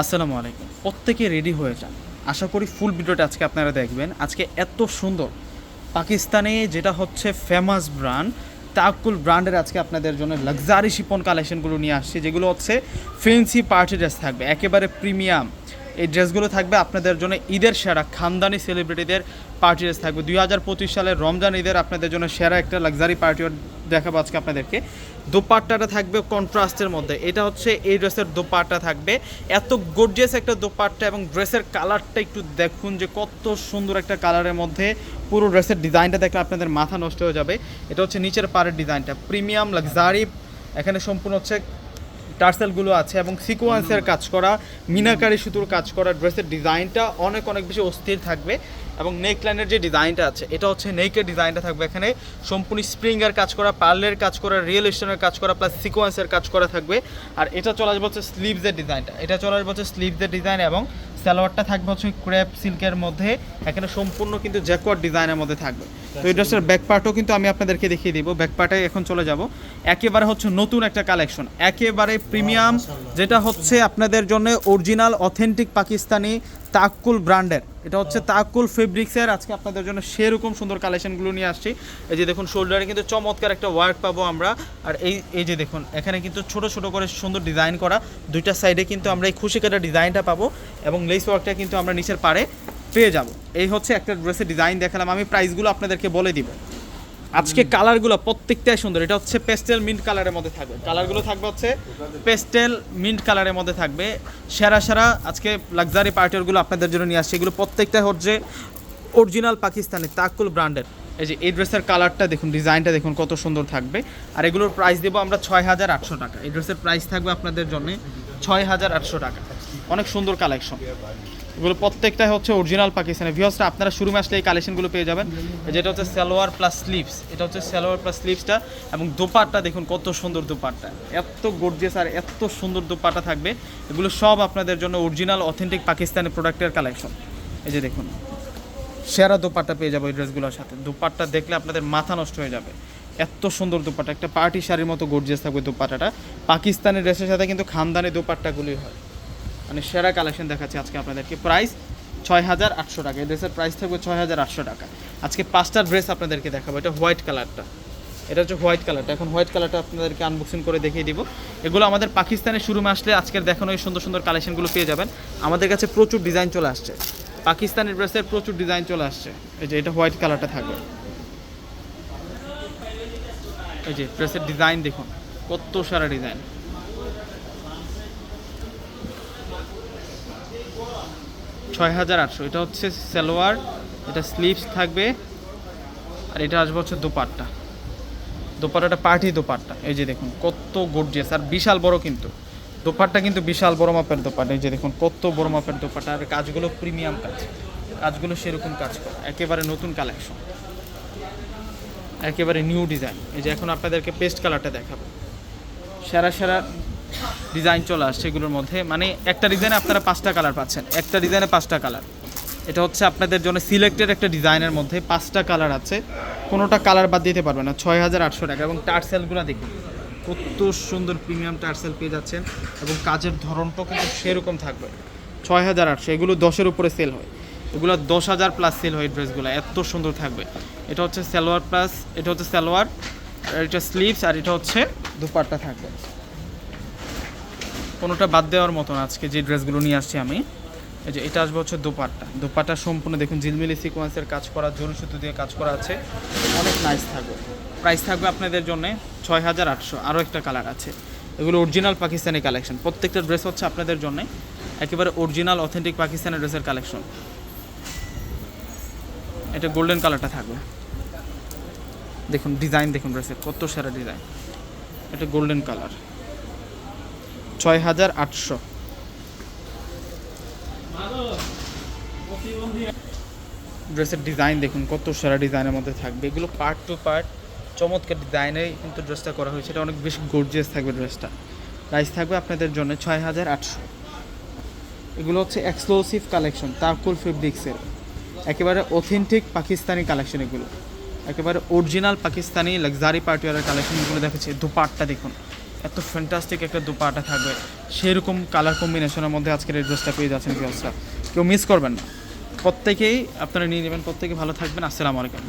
আসসালামু আলাইকুম। প্রত্যেকে রেডি হয়ে যান। আশা করি ফুল ভিডিওটা আজকে আপনারা দেখবেন। আজকে এত সুন্দর পাকিস্তানে যেটা হচ্ছে ফেমাস ব্র্যান্ড তাকুল ব্র্যান্ডের আজকে আপনাদের জন্য লাক্সারি শিপন কালেকশনগুলো নিয়ে আসছি, যেগুলো হচ্ছে ফেন্সি পার্টি ড্রেস থাকবে। একেবারে প্রিমিয়াম এই ড্রেসগুলো থাকবে আপনাদের জন্য ঈদের সেরা, খানদানি সেলিব্রিটিদের পার্টি ড্রেস থাকবে। দুই হাজার পঁচিশ সালের রমজান ঈদের আপনাদের জন্য সেরা একটা লাক্সারি পার্টি দেখাবো আজকে আপনাদেরকে। দোপাট্টাটা থাকবে কন্ট্রাস্টের মধ্যে। এটা হচ্ছে এই ড্রেসের দোপাট্টা থাকবে। এত গর্জিয়াস একটা দোপাট্টা এবং ড্রেসের কালারটা একটু দেখুন যে কত সুন্দর একটা কালারের মধ্যে পুরো ড্রেসের ডিজাইনটা দেখলে আপনাদের মাথা নষ্ট হয়ে যাবে। এটা হচ্ছে নিচের পাড়ের ডিজাইনটা প্রিমিয়াম লাক্সারি এখানে সম্পূর্ণ হচ্ছে টার্সেলগুলো আছে এবং সিকোয়েন্সের কাজ করা, মিনাকারি সুতোর কাজ করা ড্রেসের ডিজাইনটা অনেক অনেক বেশি অস্থির থাকবে এবং নেক লাইনের যে ডিজাইনটা আছে, এটা হচ্ছে নেকের ডিজাইনটা থাকবে এখানে। সম্পূর্ণ স্প্রিংয়ের কাজ করা, পার্লের কাজ করা, রিয়েল স্টোনের কাজ করা, প্লাস সিকোয়েন্সের কাজ করা থাকবে। আর এটা চলে আসবে হচ্ছে স্লিভসের ডিজাইনটা। এটা চলে আসবে হচ্ছে স্লিভসের ডিজাইন এবং সালোয়ারটা থাকবে হচ্ছে ক্র্যাপ সিল্কের মধ্যে। এখানে সম্পূর্ণ কিন্তু জ্যাকওয়ার্ড ডিজাইনের মধ্যে থাকবে। তো এই ড্রেসের ব্যাক পার্টও কিন্তু আমি আপনাদেরকে দেখিয়ে দিব। ব্যাক পার্টে এখন চলে যাব। একেবারে হচ্ছে নতুন একটা কালেকশন একেবারে প্রিমিয়াম যেটা হচ্ছে আপনাদের জন্য অরিজিনাল অথেন্টিক পাকিস্তানি তাকুল ব্র্যান্ডের এটা হচ্ছে তাকুল ফেব্রিক্সের। আজকে আপনাদের জন্য সেরকম সুন্দর কালেকশনগুলো নিয়ে আসছি। এই যে দেখুন শোল্ডারে কিন্তু চমৎকার একটা ওয়ার্ক পাবো আমরা। আর এই এই যে দেখুন, এখানে কিন্তু ছোট ছোট করে সুন্দর ডিজাইন করা। দুইটা সাইডে কিন্তু আমরা এই খুশি কাটা ডিজাইনটা পাবো এবং লেস ওয়ার্কটা কিন্তু আমরা নিচের পাড়ে পেয়ে যাব। এই হচ্ছে একটা ড্রেসের ডিজাইন দেখালাম। আমি প্রাইসগুলো আপনাদেরকে বলে দিব। আজকে কালারগুলো প্রত্যেকটাই সুন্দর। এটা হচ্ছে পেস্টেল মিন্ট কালারের মধ্যে থাকবে। কালারগুলো থাকবে হচ্ছে পেস্টেল মিন্ট কালারের মধ্যে থাকবে। সেরা সেরা আজকে লাক্সারি পার্টিগুলো আপনাদের জন্য নিয়ে আসছে। এগুলো প্রত্যেকটা হচ্ছে অরিজিনাল পাকিস্তানি তাকুল ব্র্যান্ডের। এই যে এই ড্রেসের কালারটা দেখুন, ডিজাইনটা দেখুন, কত সুন্দর থাকবে। আর এগুলোর প্রাইস দেবো আমরা ছয় হাজার আটশো টাকা। এই ড্রেসের প্রাইস থাকবে আপনাদের জন্য ছয় হাজার আটশো টাকা। অনেক সুন্দর কালেকশন এগুলো প্রত্যেকটাই হচ্ছে অরিজিনাল পাকিস্তানি। ভিউসটা আপনারা শুরু আসলে এই কালেকশনগুলো পেয়ে যাবেন। যেটা হচ্ছে সালোয়ার প্লাস স্লিভস এটা হচ্ছে সালোয়ার প্লাস স্লিভসটা এবং দোপাট্টা দেখুন কত সুন্দর দোপাট্টা। এত গর্জিয়াস আর এত সুন্দর দোপাট্টা থাকবে। এগুলো সব আপনাদের জন্য অরিজিনাল অথেন্টিক পাকিস্তানি প্রোডাক্টের কালেকশন এই যে দেখুন, সেরা দোপাট্টা পেয়ে যাব এই ড্রেসগুলোর সাথে। দোপাট্টা দেখলে আপনাদের মাথা নষ্ট হয়ে যাবে। এত সুন্দর দোপাট্টা, একটা পার্টি শাড়ির মতো গর্জিয়াস থাকবে দোপাট্টাটা। পাকিস্তানের ড্রেসের সাথে কিন্তু খানদানি দোপাট্টাগুলোই হয়। মানে সেরা কালেকশন দেখাচ্ছি আজকে আপনাদেরকে। প্রাইস ছয় হাজার আটশো টাকা। এই ড্রেসের প্রাইস থাকবে ছয় হাজার আটশো টাকা। আজকে পাঁচটা ড্রেস আপনাদেরকে দেখাবো। এটা হোয়াইট কালারটা। এটা হচ্ছে হোয়াইট কালারটা। এখন হোয়াইট কালারটা আপনাদেরকে আনবক্সিং করে দেখিয়ে দিব। এগুলো আমাদের পাকিস্তানের শুরুমে আসলে আজকের দেখানো এই সুন্দর সুন্দর কালেকশনগুলো পেয়ে যাবেন। আমাদের কাছে প্রচুর ডিজাইন চলে আসছে। পাকিস্তানের ড্রেসের প্রচুর ডিজাইন চলে আসছে। এই যে এটা হোয়াইট কালারটা থাকবে। এই যে ড্রেসের ডিজাইন দেখুন। কত সারা ডিজাইন। ছয় হাজার আটশো। এটা হচ্ছে সালোয়ার, এটা স্লিভস থাকবে, আর এটা আসবে হচ্ছে দোপাট্টা। দোপাট্টাটা পার্টি দোপাট্টা, এই যে দেখুন কত গর্জিয়াস আর বিশাল বড় কিন্তু। দোপাট্টা কিন্তু বিশাল বড় মাপের দোপাট্টা, এই যে দেখুন কত বড় মাপের দোপাট্টা, আর কাজগুলো প্রিমিয়াম কাজ। কাজগুলো সেরকম কাজ করে, একেবারে নতুন কালেকশন একেবারে নিউ ডিজাইন এই যে এখন আপনাদেরকে পেস্ট কালারটা দেখাবো। সেরা সেরা ডিজাইন চলে আসছে এগুলোর মধ্যে। মানে একটা ডিজাইনে আপনারা পাঁচটা কালার পাচ্ছেন। একটা ডিজাইনে পাঁচটা কালার। এটা হচ্ছে আপনাদের জন্য সিলেক্টেড একটা ডিজাইনের মধ্যে পাঁচটা কালার আছে। কোনোটা কালার বাদ দিতে পারবে না। ছয় হাজার আটশো টাকা। এবং টার্সেলগুলো দেখুন। কত সুন্দর প্রিমিয়াম টার্সেল পেয়ে যাচ্ছেন। এবং কাজের ধরনটাও কিন্তু সেরকম থাকবে। ছয় হাজার আটশো। এগুলো দশের উপরে সেল হয়। এগুলো দশ হাজার প্লাস সেল হয় ড্রেসগুলো এত সুন্দর থাকবে। এটা হচ্ছে সালোয়ার প্লাস এটা হচ্ছে সালোয়ার, আর এটা স্লিভস আর এটা হচ্ছে দুপাট্টা থাকবে। কোনোটা বাদ দেওয়ার মতন আজকে যে ড্রেসগুলো নিয়ে আসছি আমি। এই যে এটা আসবে হচ্ছে দোপাট্টা। দোপাট্টা সম্পূর্ণ দেখুন, ঝিলমিলি সিকোয়েন্সের কাজ করা জরুরি সুতো দিয়ে কাজ করা আছে। অনেক নাইস থাকবে। প্রাইস থাকবে আপনাদের জন্য ছয় হাজার আটশো। আরও একটা কালার আছে। এগুলো অরিজিনাল পাকিস্তানি কালেকশন প্রত্যেকটা ড্রেস হচ্ছে আপনাদের জন্য একেবারে অরিজিনাল অথেন্টিক পাকিস্তানি ড্রেসের কালেকশন এটা গোল্ডেন কালারটা থাকবে। দেখুন ডিজাইন দেখুন ড্রেসের কত সারা ডিজাইন এটা গোল্ডেন কালার ছয় হাজার আটশো। ড্রেসের ডিজাইন দেখুন, কত সারা ডিজাইনের মধ্যে থাকবে। এগুলো পার্ট টু পার্ট চমৎকার ডিজাইনে কিন্তু ড্রেসটা করা হয়েছে। এটা অনেক বেশি গর্জিয়াস থাকবে ড্রেসটা প্রাইস থাকবে আপনাদের জন্য ছয় হাজার আটশো। এগুলো হচ্ছে এক্সক্লুসিভ কালেকশন তাকুল ফেব্রিক্সের একেবারে অথেন্টিক পাকিস্তানি কালেকশন এগুলো। একেবারে অরিজিনাল পাকিস্তানি লাক্সারি পার্টিওয়ারের কালেকশনগুলো দেখেছি দুপাটটা দেখুন। এত ফ্যান্টাস্টিক একটা দুপাটা থাকবে। সেরকম কালার কম্বিনেশনের মধ্যে আজকের এই ড্রেসটা পেয়ে যাচ্ছেন কেউ মিস করবেন না। প্রত্যেকেই আপনারা নিয়ে নেবেন, প্রত্যেকে ভালো থাকবেন। আসসালামু আলাইকুম।